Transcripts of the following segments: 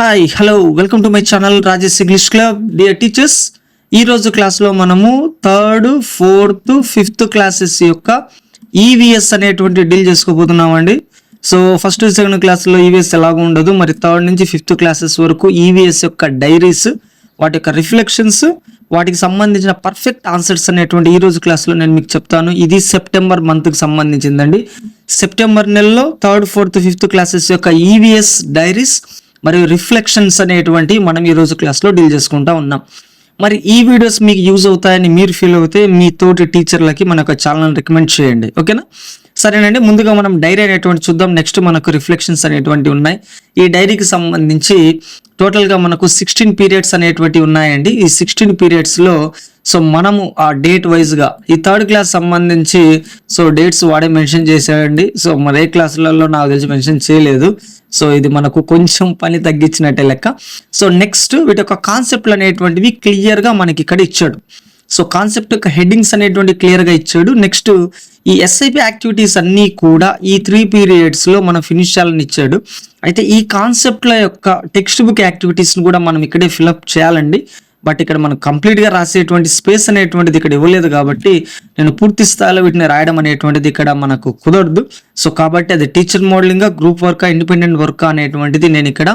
Hi hello welcome to my channel Rajesh English club dear teachers ఈ రోజు క్లాస్లో మనము థర్డ్ ఫోర్త్ ఫిఫ్త్ క్లాసెస్ యొక్క ఈవీఎస్ అనేటువంటి డీల్ చేసుకోబోతున్నామండి. సో ఫస్ట్ సెకండ్ క్లాస్లో ఈవీఎస్ ఎలాగో ఉండదు. మరి థర్డ్ నుంచి ఫిఫ్త్ క్లాసెస్ వరకు ఈవీఎస్ యొక్క డైరీస్ వాటి యొక్క రిఫ్లెక్షన్స్ వాటికి సంబంధించిన పర్ఫెక్ట్ ఆన్సర్స్ అనేటువంటి ఈ రోజు క్లాస్లో నేను మీకు చెప్తాను. ఇది సెప్టెంబర్ మంత్కి సంబంధించిందండి. సెప్టెంబర్ నెలలో థర్డ్ ఫోర్త్ ఫిఫ్త్ క్లాసెస్ యొక్క ఈవీఎస్ డైరీస్ మరియు రిఫ్లెక్షన్స్ అనేటువంటి మనం ఈరోజు క్లాస్లో డీల్ చేసుకుంటా ఉన్నాం. మరి ఈ వీడియోస్ మీకు యూజ్ అవుతాయని మీరు ఫీల్ అవుతే మీ తోటి టీచర్లకి మన యొక్క ఛానల్ రికమెండ్ చేయండి. ఓకేనా సరేనండి ముందుగా మనం డైరీ అనేటువంటి చూద్దాం. నెక్స్ట్ మనకు రిఫ్లెక్షన్స్ అనేటువంటి ఉన్నాయి. ఈ డైరీకి సంబంధించి టోటల్గా మనకు సిక్స్టీన్ పీరియడ్స్ అనేటువంటి ఉన్నాయండి. ఈ సిక్స్టీన్ పీరియడ్స్లో సో మనము ఆ డేట్ వైజ్గా ఈ థర్డ్ క్లాస్ సంబంధించి సో డేట్స్ వాడే మెన్షన్ చేశాడండి. సో మరే క్లాసులలో నాకు తెలిసి మెన్షన్ చేయలేదు. సో ఇది మనకు కొంచెం పని తగ్గించినట్టే లెక్క. సో నెక్స్ట్ వీటి యొక్క కాన్సెప్ట్లు అనేటువంటివి క్లియర్గా మనకి ఇక్కడ ఇచ్చాడు. సో కాన్సెప్ట్ యొక్క హెడ్డింగ్స్ అనేటువంటి క్లియర్గా ఇచ్చాడు. నెక్స్ట్ ఈ ఎస్ఐపి యాక్టివిటీస్ అన్నీ కూడా ఈ త్రీ పీరియడ్స్లో మనం ఫినిష్ చేయాలని ఇచ్చాడు. అయితే ఈ కాన్సెప్ట్ల యొక్క టెక్స్ట్ బుక్ యాక్టివిటీస్ని కూడా మనం ఇక్కడే ఫిలప్ చేయాలండి. బట్ ఇక్కడ మనం కంప్లీట్గా రాసేటువంటి స్పేస్ అనేటువంటిది ఇక్కడ ఇవ్వలేదు కాబట్టి నేను పూర్తి స్థాయిలో వీటిని రాయడం అనేటువంటిది ఇక్కడ మనకు కుదరదు. సో కాబట్టి అది teacher modelling group work independent work అనేటువంటిది నేను ఇక్కడ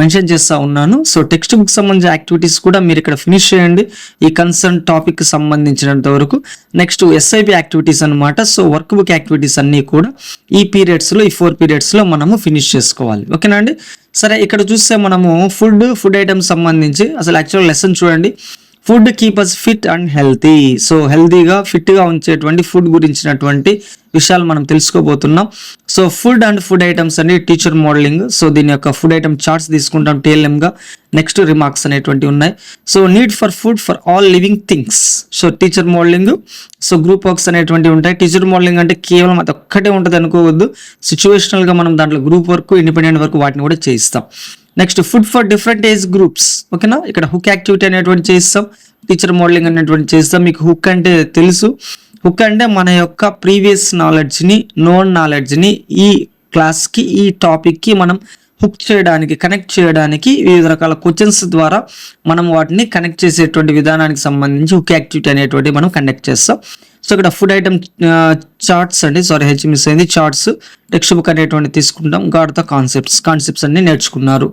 మెన్షన్ చేస్తూ ఉన్నాను. సో టెక్స్ట్ బుక్ సంబంధించిన యాక్టివిటీస్ కూడా మీరు ఇక్కడ ఫినిష్ చేయండి. ఈ కన్సర్న్ టాపిక్ సంబంధించినంత వరకు. నెక్స్ట్ ఎస్ఐపి యాక్టివిటీస్ అనమాట సో వర్క్ బుక్ యాక్టివిటీస్ అన్నీ కూడా ఈ పీరియడ్స్లో ఈ ఫోర్ పీరియడ్స్లో మనము ఫినిష్ చేసుకోవాలి. ఓకేనా అండి? సరే ఇక్కడ చూస్తే మనము ఫుడ్ ఫుడ్ ఐటమ్స్ సంబంధించి అసలు యాక్చువల్ లెసన్ చూడండి. Food keepers fit and healthy. So హెల్తీగా ఫిట్గా ఉంచేటువంటి ఫుడ్ గురించినటువంటి విషయాలు మనం తెలుసుకోబోతున్నాం. So food and food items అనేది టీచర్ మోడలింగ్ సో దీని యొక్క ఫుడ్ ఐటమ్ చార్ట్స్ తీసుకుంటాం టీఎల్ఎంగా. నెక్స్ట్ రిమార్క్స్ అనేటువంటివి ఉన్నాయి. So need for food for all living things. So teacher modelling so group works అనేటువంటివి ఉంటాయి. టీచర్ మోడలింగ్ అంటే కేవలం అది ఒక్కటే ఉంటుంది అనుకోవద్దు. సిచ్యువేషనల్గా మనం దాంట్లో గ్రూప్ వర్క్ ఇండిపెండెంట్ వర్క్ వాటిని కూడా చేయిస్తాం. Next food for different age groups ఓకేనా ఇక్కడ హుక్ యాక్టివిటీ అనేటువంటి చేస్తాం టీచర్ మోడలింగ్ అనేటువంటి చేస్తాం. మీకు హుక్ అంటే తెలుసు. హుక్ అంటే మన యొక్క ప్రీవియస్ నాలెడ్జ్ని నోన్ నాలెడ్జ్ని ఈ క్లాస్కి ఈ టాపిక్కి మనం హుక్ చేయడానికి కనెక్ట్ చేయడానికి వివిధ రకాల క్వశ్చన్స్ ద్వారా మనం వాటిని కనెక్ట్ చేసేటువంటి విధానానికి సంబంధించి హుక్ యాక్టివిటీ అనేటువంటి మనం కండక్ట్ చేస్తాం. సో ఇక్కడ ఫుడ్ ఐటమ్ చార్ట్స్ అండి. సారీ హెచ్ మిస్ అయింది. చార్ట్స్ టెక్స్ట్ బుక్ అనేటువంటి తీసుకుంటాం. గాడ్తో కాన్సెప్ట్స్ కాన్సెప్ట్స్ అన్ని నేర్చుకున్నారు.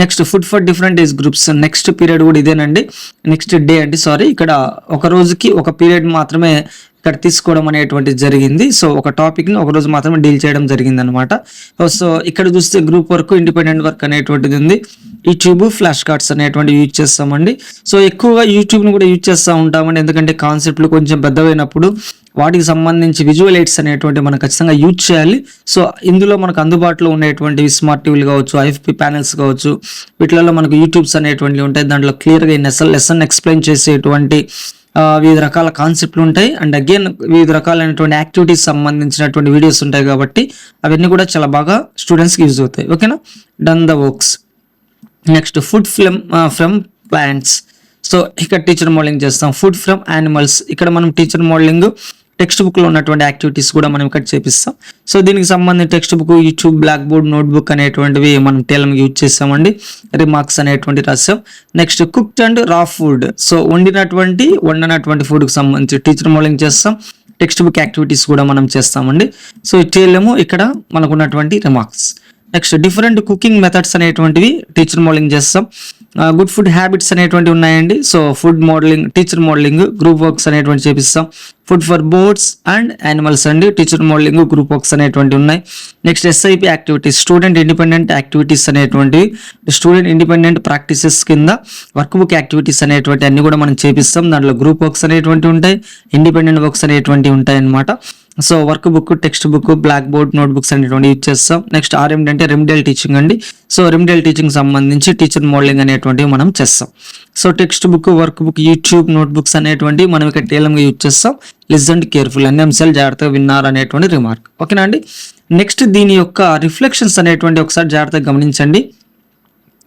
Next food for different age groups next period కూడా ఇదేనండి. నెక్స్ట్ డే అండి. సారీ ఇక్కడ ఒక రోజుకి ఒక పీరియడ్ మాత్రమే ఇక్కడ తీసుకోవడం అనేటువంటిది జరిగింది. సో ఒక టాపిక్ని ఒక రోజు మాత్రమే డీల్ చేయడం జరిగింది అనమాట సో ఇక్కడ చూస్తే గ్రూప్ వర్క్ ఇండిపెండెంట్ వర్క్ అనేటువంటిది ఉంది. యూట్యూబ్ ఫ్లాష్ కార్డ్స్ అనేటువంటివి యూజ్ చేస్తామండి. సో ఎక్కువగా యూట్యూబ్ని కూడా యూజ్ చేస్తూ ఉంటామండి. ఎందుకంటే కాన్సెప్ట్లు కొంచెం పెద్దవైనప్పుడు వాటికి సంబంధించి విజువల్ ఎయిడ్స్ అనేటువంటి మనం ఖచ్చితంగా యూజ్ చేయాలి. సో ఇందులో మనకు అందుబాటులో ఉండేటువంటి స్మార్ట్ టీవీలు కావచ్చు ఐఎఫ్పి ప్యానెల్స్ కావచ్చు వీటిలలో మనకు యూట్యూబ్స్ అనేటువంటివి ఉంటాయి. దాంట్లో క్లియర్గా ఈ లెసన్ లెసన్ ఎక్స్ప్లెయిన్ చేసేటువంటి వివిధ రకాల కాన్సెప్ట్లు ఉంటాయి. అండ్ అగైన్ వివిధ రకాలైనటువంటి యాక్టివిటీస్ సంబంధించినటువంటి వీడియోస్ ఉంటాయి కాబట్టి అవన్నీ కూడా చాలా బాగా స్టూడెంట్స్కి యూజ్ అవుతాయి. ఓకేనా? Done the works next food phlegm from plants. So ఇక్కడ టీచర్ మోడలింగ్ చేస్తాం. Food from animals. ఇక్కడ మనం టీచర్ మోడలింగ్ టెక్స్ట్ బుక్లో ఉన్నటువంటి యాక్టివిటీస్ కూడా మనం ఇక్కడ చేపిస్తాం. సో దీనికి సంబంధించి text book YouTube black board notebook అనేటువంటివి మనం టేలం యూజ్ చేస్తామండి. రిమార్క్స్ అనేటువంటి రాసాం next cooked and raw food. So వండినటువంటి వండినటువంటి ఫుడ్కి సంబంధించి టీచర్ మోడలింగ్ చేస్తాం. టెక్స్ట్ బుక్ యాక్టివిటీస్ కూడా మనం చేస్తామండి. సో టేలము ఇక్కడ మనకున్నటువంటి remarks. Next different cooking methods అనేటువంటివి టీచర్ మోడలింగ్ చేస్తాం. గుడ్ ఫుడ్ హ్యాబిట్స్ అనేటువంటివి ఉన్నాయండి. So food modelling teacher modelling group works అనేటువంటి చేపిస్తాం. Food for birds and animals అండి. టీచర్ మోడలింగ్ గ్రూప్ వర్క్స్ అనేటువంటివి ఉన్నాయి. Next SIP activities student independent activities అనేటువంటివి స్టూడెంట్ ఇండిపెండెంట్ ప్రాక్టీసెస్ కింద వర్క్ బుక్ యాక్టివిటీస్ అనేటువంటి అన్ని కూడా మనం చేపిస్తాం. దాంట్లో గ్రూప్ వర్క్స్ అనేటువంటివి ఉంటాయి ఇండిపెండెంట్ వర్క్స్ అనేటువంటివి ఉంటాయి అన్నమాట so work book text book black board note books అనేటువంటి యూజ్ చేస్తాం నెక్స్ట్ ఆర్ ఏంటంటే రెమిడియల్ టీచింగ్ అండి. సో రెమిడియల్ టీచింగ్ సంబంధించి టీచర్ మోడలింగ్ అనేటువంటివి మనం చేస్తాం. So text book work book YouTube note books అనేటువంటివి మనం ఇక్కడ టేలంగా యూజ్ చేస్తాం. లిజన్ కేర్ఫుల్ అన్ని అంశాలు జాగ్రత్తగా విన్నారు అనేటువంటి రిమార్క్ ఓకేనా అండి? నెక్స్ట్ దీని యొక్క రిఫ్లెక్షన్స్ అనేటువంటి ఒకసారి జాగ్రత్తగా గమనించండి.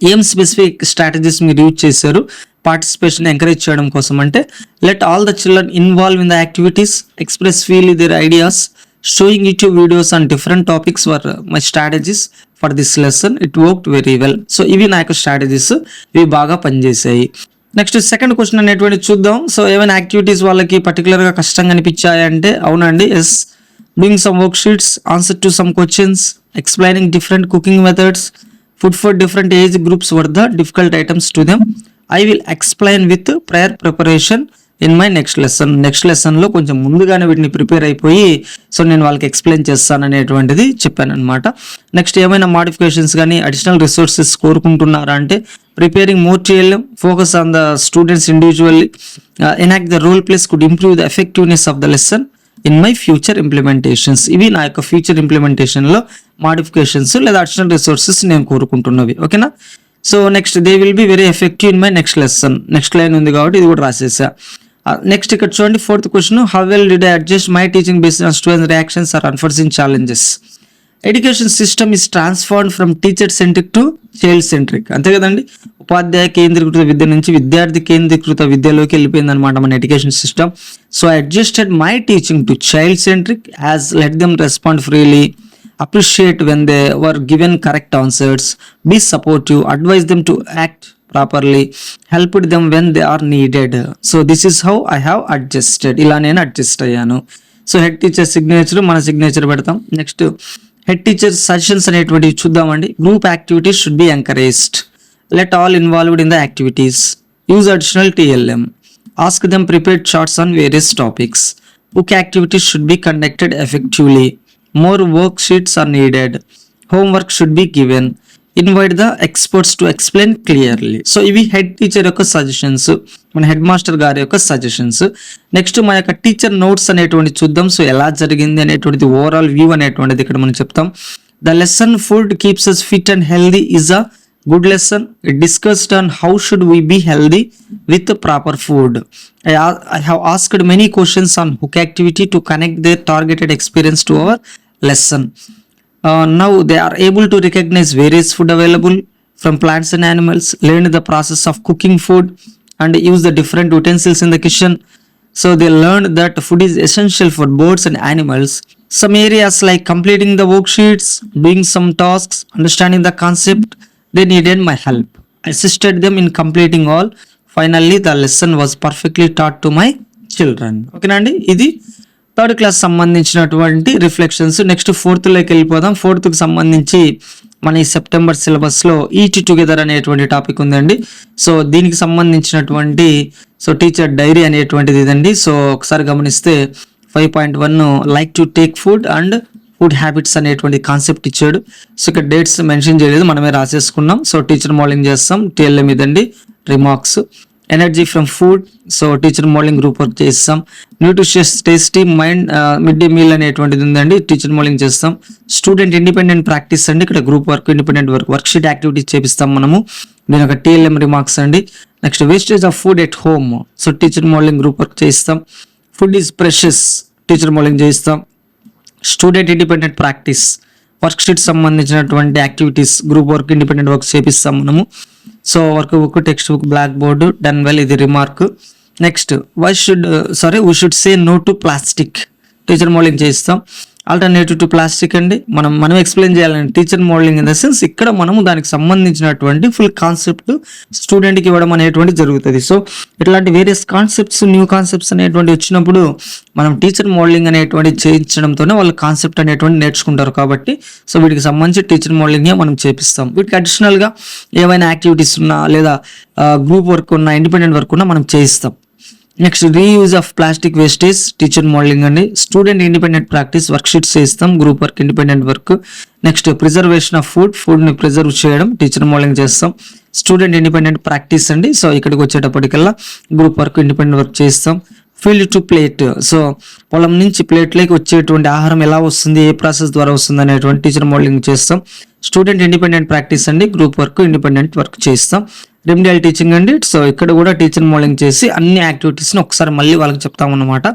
ఏం స్పెసిఫిక్ స్ట్రాటజీస్ మీరు యూజ్ చేశారు? పార్టిసిపేషన్ ఎంకరేజ్ చేయడం కోసం అంటే let all the children involve in the activities express feel their ideas showing YouTube videos and different topics were my strategies for this lesson it work very well so ఇవి నా యొక్క స్ట్రాటజీస్ ఇవి బాగా పనిచేసాయి నెక్స్ట్ సెకండ్ క్వశ్చన్ అనేటువంటి చూద్దాం. So ఏమైనా యాక్టివిటీస్ వాళ్ళకి పర్టికులర్గా కష్టంగా అనిపించాయంటే అవునండి yes doing some work sheets answer to some questions explaining different cooking methods food for different age groups were the difficult items to them I will explain with prior preparation in my next lesson next లెసన్లో కొంచెం ముందుగానే వీటిని prepare అయిపోయి so నేను వాళ్ళకి explain చేస్తాను అనేటువంటిది చెప్పానమాట నెక్స్ట్ ఏమైనా మాడిఫికేషన్స్ కానీ అడిషనల్ రిసోర్సెస్ కోరుకుంటున్నారా అంటే ప్రిపేరింగ్ మోర్ చేయలేం focus on the students individually enact the role plays could improve the effectiveness of the lesson in my future implementations ఇవి నా యొక్క ఫ్యూచర్ ఇంప్లిమెంటేషన్లో మాడిఫికేషన్స్ లేదా అడిషనల్ రిసోర్సెస్ నేను కోరుకుంటున్నవి. ఓకేనా so next they will be very effective in my next lesson next line ఉంది కాబట్టి ఇది కూడా రాసేసా. నెక్స్ట్ ఇక్కడ చూడండి fourth question how well did I adjust my teaching based on students reactions or unforeseen challenges education system is transform from teacher centric to child centric అంతే కదండి? ఉపాధ్యాయ కేంద్రీకృత విద్య నుంచి విద్యార్థి కేంద్రీకృత విద్యలోకి వెళ్ళిపోయింది అనమాట మన education system so adjusted my teaching to child centric as let them respond freely appreciate when they were given correct answers, be supportive, advise them to act properly helped them when they are needed so this is how I have adjusted ఇలా నేను adjust అయ్యాను so head teacher signature మన signature పెడతాం next head teacher suggestions అనేటువంటివి చూద్దామండి group activities should be encouraged let all involved in the activities use additional TLM ask them prepared charts on various topics book activities should be conducted effectively more work sheets are needed homework should be given invite the experts to explain clearly so ఇవి head teacher యొక్క suggestions మన head master గారి యొక్క suggestions next మా యొక్క teacher notes అనేటువంటి చూద్దాం. So ఎలా జరిగింది అనేటువంటిది ఓవరాల్ వ్యూ అనేటువంటిది ఇక్కడ మనం చెప్తాం. The lesson food keeps us fit and healthy is a good lesson discussed and how should we be healthy with proper food I have asked many questions on hook activity to connect their targeted experience to our lesson Uh, now they are able to recognize various food available from plants and animals learn the process of cooking food and use the different utensils in the kitchen so they learned that food is essential for birds and animals. Some areas like completing the worksheets, doing some tasks, understanding the concept, they needed my help. I assisted them in completing all. Finally, the lesson was perfectly taught to my children. ఓకేనండి ఇది third class సంబంధించినటువంటి reflections. Next ఫోర్త్లోకి వెళ్ళిపోదాం. ఫోర్త్కి సంబంధించి మన ఈ September సిలబస్లో ఈట్ టుగెదర్ అనేటువంటి టాపిక్ ఉందండి. సో దీనికి సంబంధించినటువంటి సో టీచర్ డైరీ అనేటువంటిది ఇదండి. సో ఒకసారి గమనిస్తే five point one like to take food and food habits అనేటువంటి కాన్సెప్ట్ ఇచ్చాడు. సో ఇక్కడ డేట్స్ మెన్షన్ చేయలేదు. మనమే రాసేసుకున్నాం. సో టీచర్ మోడలింగ్ చేస్తాం. టీఎల్ఎం ఇదండి remarks. Energy from food so teacher modelling group work చేస్తాం. Nutritious tasty mind mid day meal అనేటువంటిది ఉందండి. టీచర్ మోడలింగ్ చేస్తాం. స్టూడెంట్ ఇండిపెండెంట్ ప్రాక్టీస్ అండి. ఇక్కడ group work independent work work sheet activities చేపిస్తాం మనము. దీని ఒక టీఎల్ఎం రిమార్క్స్ అండి. Next wastage of food at home so teacher modelling group work చేస్తాం. Food is precious teacher modelling చేస్తాం. Student independent practice work sheet సంబంధించినటువంటి activities group work independent work చేపిస్తాం మనము. So work book text book black board done well ఇది remark. Next why should sorry we should say no to plastic teacher modelling చేస్తాం alternative to plastic అండి. మనం మనం explain చేయాలండి. Teacher modelling in the sense ఇక్కడ మనము దానికి సంబంధించినటువంటి ఫుల్ కాన్సెప్ట్ స్టూడెంట్కి ఇవ్వడం అనేటువంటి జరుగుతుంది. సో ఇట్లాంటి వేరియస్ కాన్సెప్ట్స్ న్యూ కాన్సెప్ట్స్ అనేటువంటి వచ్చినప్పుడు మనం టీచర్ మోడలింగ్ అనేటువంటి చేయించడంతోనే వాళ్ళు కాన్సెప్ట్ అనేటువంటి నేర్చుకుంటారు కాబట్టి సో వీటికి సంబంధించి టీచర్ మోడలింగ్ మనం చేపిస్తాం. వీటికి అడిషనల్గా ఏవైనా యాక్టివిటీస్ ఉన్నా లేదా uh, గ్రూప్ వర్క్ ఉన్నా ఇండిపెండెంట్ వర్క్ ఉన్నా మనం చేయిస్తాం. Next reuse of plastic wastage teacher modelling అండి student independent practice work sheets చేస్తాం group work independent work next preservation of food ఫుడ్ని ప్రిజర్వ్ చేయడం టీచర్ మోడలింగ్ చేస్తాం. స్టూడెంట్ ఇండిపెండెంట్ ప్రాక్టీస్ అండి సో ఇక్కడికి వచ్చేటప్పటికల్లా గ్రూప్ వర్క్ ఇండిపెండెంట్ వర్క్ చేస్తాం. Field to plate so పొలం నుంచి ప్లేట్లోకి వచ్చేటువంటి ఆహారం ఎలా వస్తుంది ఏ ప్రాసెస్ ద్వారా వస్తుంది అనేటువంటి టీచర్ మోడలింగ్ చేస్తాం. స్టూడెంట్ ఇండిపెండెంట్ ప్రాక్టీస్ అండి గ్రూప్ వర్క్ ఇండిపెండెంట్ వర్క్ చేస్తాం. రెమిడియల్ టీచింగ్ అండి. సో ఇక్కడ కూడా టీచర్ మోడలింగ్ చేసి అన్ని యాక్టివిటీస్ని ఒకసారి మళ్ళీ వాళ్ళకి చెప్తామన్నమాట.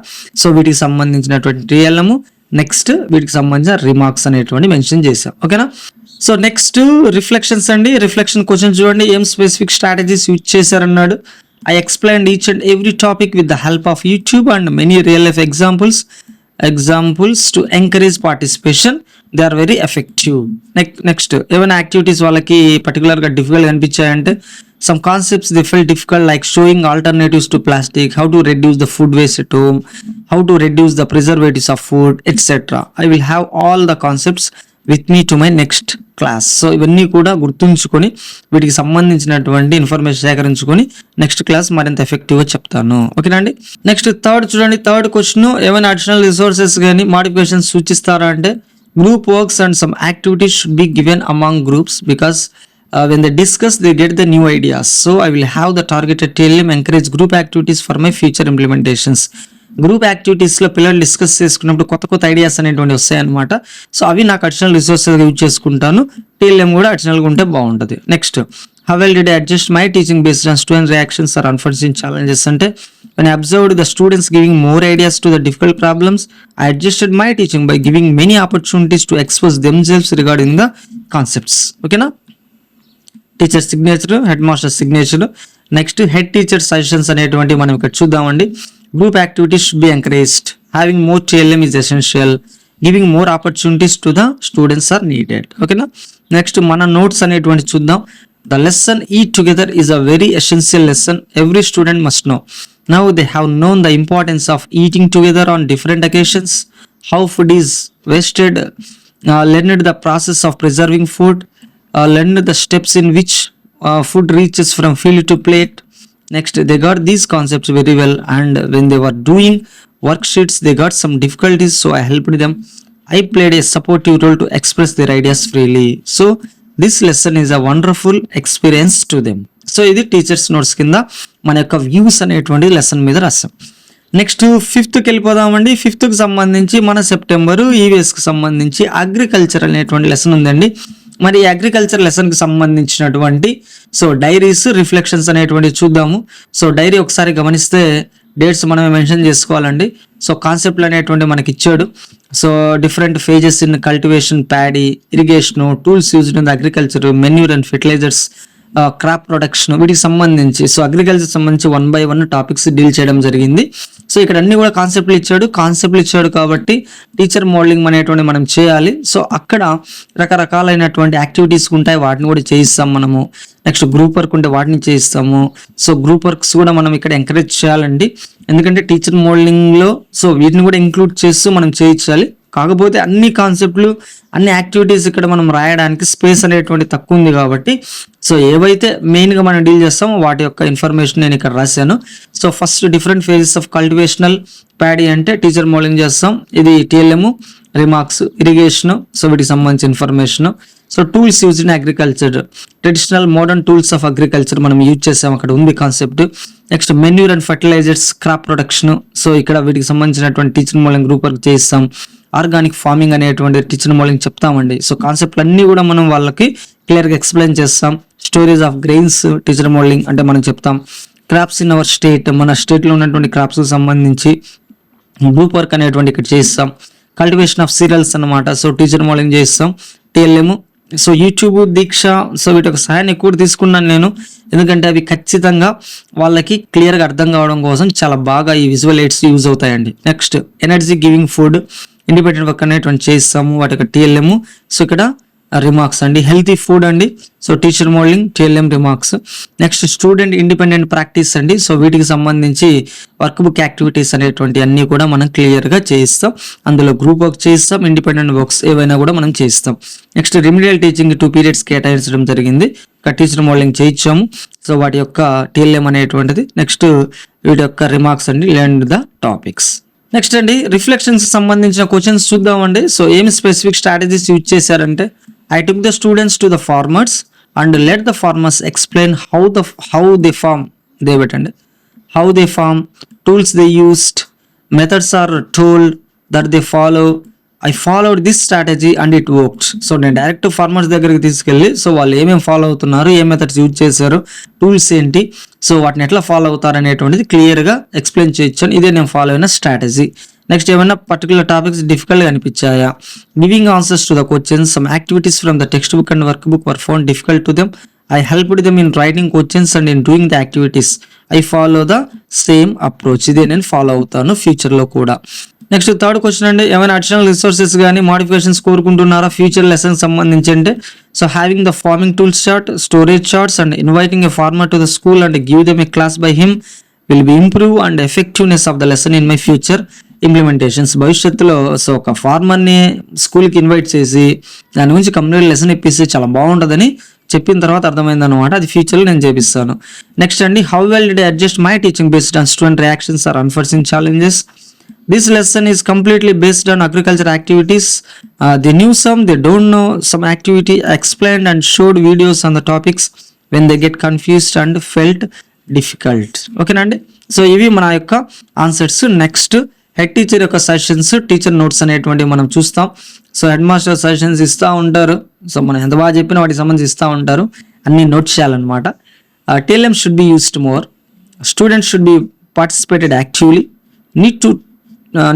సో వీటికి సంబంధించినటువంటి రియలము నెక్స్ట్ వీటికి సంబంధించిన రిమార్క్స్ అనేటువంటి మెన్షన్ చేసాం ఓకేనా సో నెక్స్ట్ రిఫ్లెక్షన్స్ అండి. రిఫ్లెక్షన్ క్వశ్చన్ చూడండి. ఏం specific strategies use చేశారన్నాడు. I explain each and every topic with the help of YouTube and many real life examples examples to encourage participation they are very effective next ఏమైనా activities వాళ్ళకి పర్టికులర్గా difficult అనిపించాయంటే some concepts they feel difficult like showing alternatives to plastic how to reduce the food waste at home how to reduce the preservatives of food etc I will have all the concepts with me to my next class so ఇవన్నీ కూడా గుర్తుంచుకొని వీటికి సంబంధించినటువంటి information సేకరించుకొని next class మరింత ఎఫెక్టివ్గా చెప్తాను. ఓకేనా అండి నెక్స్ట్ థర్డ్ చూడండి. థర్డ్ క్వశ్చన్ ఏమైనా అడిషనల్ రిసోర్సెస్ కానీ మాడిఫికేషన్ సూచిస్తారా అంటే group works and some activities should be given among groups because Uh, when they discuss they get the new ideas. So I will have the targeted tlm encourage group activities for my future implementations group యాక్టివిటీస్లో పిల్లలు discuss చేసుకున్నప్పుడు కొత్త కొత్త ideas అనేటువంటి వస్తాయన్నమాట so అవి నాకు additional రిసోర్సెస్గా యూజ్ చేసుకుంటాను. టీఎల్ఎం కూడా అడిషనల్గా ఉంటే బాగుంటుంది. Next how well did adjust my teaching based on student reactions or unfortunate challenges అంటే when I observed the students giving more ideas to the difficult problems, I adjusted my teaching by giving many opportunities to express themselves regarding the concepts. Okay, now? Teacher signature head master signature next head teacher suggestions అనేటువంటి మనం ఇక్కడ చూద్దామండి. Group activities should be encouraged having more TLM is essential giving more opportunities to the students are needed ఓకేనా next మన notes అనేటువంటి చూద్దాం. The lesson eat together is a very essential lesson every student must know now they have known the importance of eating together on different occasions how food is wasted learned the process of preserving food learned the steps in which uh, food reaches from field to plate. Next, they got these concepts very well, and when they were doing worksheets, they got some difficulties, so I helped them. I played a supportive role to express their ideas freely. So, this lesson is a wonderful experience to them. So ఇది teachers notes కింద మన యొక్క views అనేటువంటి lesson మీద రాస్తాం next ఫిఫ్త్కి వెళ్ళిపోదామండి ఫిఫ్త్కి సంబంధించి మన సెప్టెంబరు ఈవీఎస్కి సంబంధించి అగ్రికల్చర్ అనేటువంటి లెసన్ ఉందండి మరి అగ్రికల్చర్ లెసన్కి సంబంధించినటువంటి సో డైరీస్ రిఫ్లెక్షన్స్ అనేటువంటి చూద్దాము. సో డైరీ ఒకసారి గమనిస్తే డేట్స్ మనమే మెన్షన్ చేసుకోవాలండి. సో కాన్సెప్ట్లు అనేటువంటి మనకి ఇచ్చాడు. So different phases in cultivation paddy irrigation tools used in agriculture manure and fertilisers crop production వీటికి సంబంధించి సో అగ్రికల్చర్ సంబంధించి one by one topics deal చేయడం జరిగింది. సో ఇక్కడ అన్ని కూడా కాన్సెప్ట్లు ఇచ్చాడు. కాన్సెప్ట్లు ఇచ్చాడు కాబట్టి టీచర్ మోడలింగ్ అనేటువంటి మనం చేయాలి. సో అక్కడ రకరకాలైనటువంటి యాక్టివిటీస్ ఉంటాయి. వాటిని కూడా చేయిస్తాం మనము. నెక్స్ట్ గ్రూప్ వర్క్ ఉంటే వాటిని చేయిస్తాము. సో గ్రూప్ వర్క్స్ కూడా మనం ఇక్కడ ఎంకరేజ్ చేయాలండి. ఎందుకంటే టీచర్ మోడలింగ్లో సో వీటిని కూడా ఇంక్లూడ్ చేస్తూ మనం చేయించాలి. కాకపోతే అన్ని కాన్సెప్ట్లు అన్ని యాక్టివిటీస్ ఇక్కడ మనం రాయడానికి స్పేస్ అనేటువంటి తక్కువ ఉంది కాబట్టి సో ఏవైతే మెయిన్గా మనం డీల్ చేస్తామో వాటి యొక్క ఇన్ఫర్మేషన్ నేను ఇక్కడ రాశాను. So first different phases of cultivational paddy అంటే టీచర్ మోడలింగ్ చేస్తాం. ఇది టీఎల్ఎం రిమార్క్స్ ఇరిగేషన్ సో వీటికి సంబంధించిన information. So tools use in agriculture. Traditional modern tools of agriculture మనం యూజ్ చేసాం. అక్కడ ఉంది concept. Next manure and fertilisers crop production. So ఇక్కడ వీటికి సంబంధించినటువంటి టీచర్ మోడలింగ్ గ్రూప్ వర్క్ చేస్తాం ఆర్గానిక్ ఫార్మింగ్ అనేటువంటి టీచర్ మోడలింగ్ చెప్తామండి. సో కాన్సెప్ట్లు అన్నీ కూడా మనం వాళ్ళకి క్లియర్గా ఎక్స్ప్లెయిన్ చేస్తాం. Stories of grains teacher modelling అంటే మనం చెప్తాం. క్రాప్స్ ఇన్ అవర్ స్టేట్ మన స్టేట్లో ఉన్నటువంటి క్రాప్స్కి సంబంధించి గ్రూప్ వర్క్ అనేటువంటి ఇక్కడ చేస్తాం. కల్టివేషన్ ఆఫ్ సీరియల్స్ అన్నమాట. సో టీచర్ మోడలింగ్ చేస్తాం. TLM. So YouTube Diksha. So వీటి యొక్క సహాయాన్ని ఎక్కువ తీసుకున్నాను నేను. ఎందుకంటే అవి ఖచ్చితంగా వాళ్ళకి క్లియర్గా అర్థం కావడం కోసం చాలా బాగా ఈ విజువల్ ఎయిడ్స్ యూజ్ అవుతాయండి. Next energy giving food. Independent work అనేటువంటి చేస్తాము వాటి యొక్క టీఎల్ఎం. సో ఇక్కడ రిమార్క్స్ అండి. హెల్తీ ఫుడ్ అండి. So teacher modelling TLM remarks next student independent practice అండి. సో వీటికి సంబంధించి వర్క్ బుక్ యాక్టివిటీస్ అనేటువంటి అన్ని కూడా మనం క్లియర్గా చేయిస్తాం. అందులో గ్రూప్ వర్క్ చేస్తాం ఇండిపెండెంట్ వర్క్స్ ఏవైనా కూడా మనం చేస్తాం next remedial teaching two periods కేటాయించడం జరిగింది. టీచర్ మోడలింగ్ చేయించాము సో వాటి యొక్క టీఎల్ఎం అనేటువంటిది. నెక్స్ట్ వీటి యొక్క రిమార్క్స్ అండి. లెండ్ ద టాపిక్స్ నెక్స్ట్ అండి రిఫ్లెక్షన్స్ సంబంధించిన క్వశ్చన్స్ చూద్దామండి. సో ఏమి స్పెసిఫిక్ స్ట్రాటజీస్ యూజ్ చేశారంటే I took the students to the farmers and let the farmers explain how the how they farm they పెట్టండి. How they farm tools they used methods are told that they follow I followed this strategy and it works so నేను direct farmers దగ్గరికి తీసుకెళ్ళి so వాళ్ళు ఏమేమి follow అవుతున్నారు ఏ methods use చేశారు tools ఏంటి సో వాటిని ఎట్లా ఫాలో అవుతారు అనేటువంటిది క్లియర్గా ఎక్స్ప్లెయిన్ చేయొచ్చాను ఇదే నేను ఫాలో అయిన స్ట్రాటజీ నెక్స్ట్ ఏమైనా పర్టికులర్ టాపిక్స్ డిఫికల్ట్గా అనిపించాయా? Giving answers to the questions some activities from the text book and work book were found difficult to them I help them in writing questions and in doing the activities I follow the same approach ఇదే నేను follow అవుతాను ఫ్యూచర్లో కూడా. Next third question అండి ఏమైనా additional resources కానీ modifications కోరుకుంటున్నారా? Future lesson సంబంధించి అంటే so having the farming tools chart storage charts and inviting a farmer to the school and give them a class by him will be improve and effectiveness of the lesson in my future implementations భవిష్యత్తులో so ఒక ఫార్మర్ని స్కూల్కి invite చేసి దాని గురించి complete lesson ఇప్పిస్తే చాలా బాగుంటుందని చెప్పిన తర్వాత అర్థమైంది అనమాట అది ఫ్యూచర్లో నేను చేపిస్తాను. నెక్స్ట్ అండి how well did adjust my teaching based on student reactions or unforeseen challenges this lesson is completely based on agriculture activities the new some they don't know some activity explain and showed videos on the topics when they get confused and felt difficult ఓకేనండి so ఇవి మన యొక్క answers next head teacher యొక్క suggestions teacher notes అనేటువంటివి మనం చూస్తాం. So head master suggestions ఇస్తూ ఉంటారు. సో మనం ఎంత బాగా చెప్పినా వాటికి సంబంధించి ఇస్తూ ఉంటారు. అన్ని నోట్స్ చేయాలన్నమాట. TLM should be used more students should be participated actively need to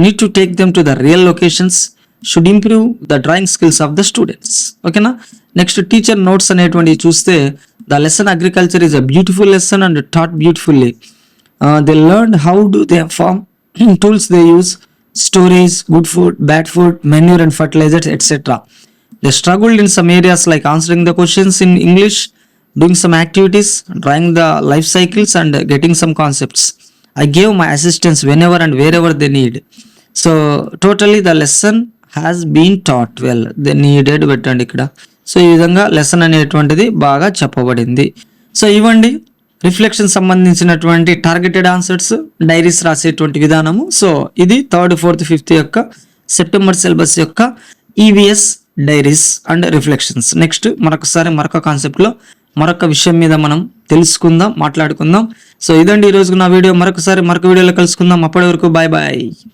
need to take them to the real locations should improve the drawing skills of the students ఓకేనా నెక్స్ట్ టీచర్ నోట్స్ అనేటువంటివి చూస్తే the lesson agriculture is a beautiful lesson and taught beautifully they learn how do they farm tools they use storage good food bad food manure and fertilizers etcetera They struggled in some areas like answering the questions in English, doing some activities, drawing the life cycles, and getting some concepts. I gave my assistance whenever and wherever they need. So, totally the lesson has been taught. Well. They needed పెట్టండి ఇక్కడ. So ఈ విధంగా lesson అనేటువంటిది బాగా చెప్పబడింది. So ఇవ్వండి. Reflection సంబంధించినటువంటి targeted answers diaries రాసేటువంటి విధానము. సో ఇది థర్డ్ ఫోర్త్ ఫిఫ్త్ యొక్క సెప్టెంబర్ సిలబస్ యొక్క EVS diaries and reflections next మరొకసారి మరొక కాన్సెప్ట్లో మరొక విషయం మీద మనం తెలుసుకుందాం మాట్లాడుకుందాం. సో ఇదండి ఈ నా వీడియో. మరొకసారి మరొక వీడియోలో కలుసుకుందాం. అప్పటి వరకు బాయ్ బాయ్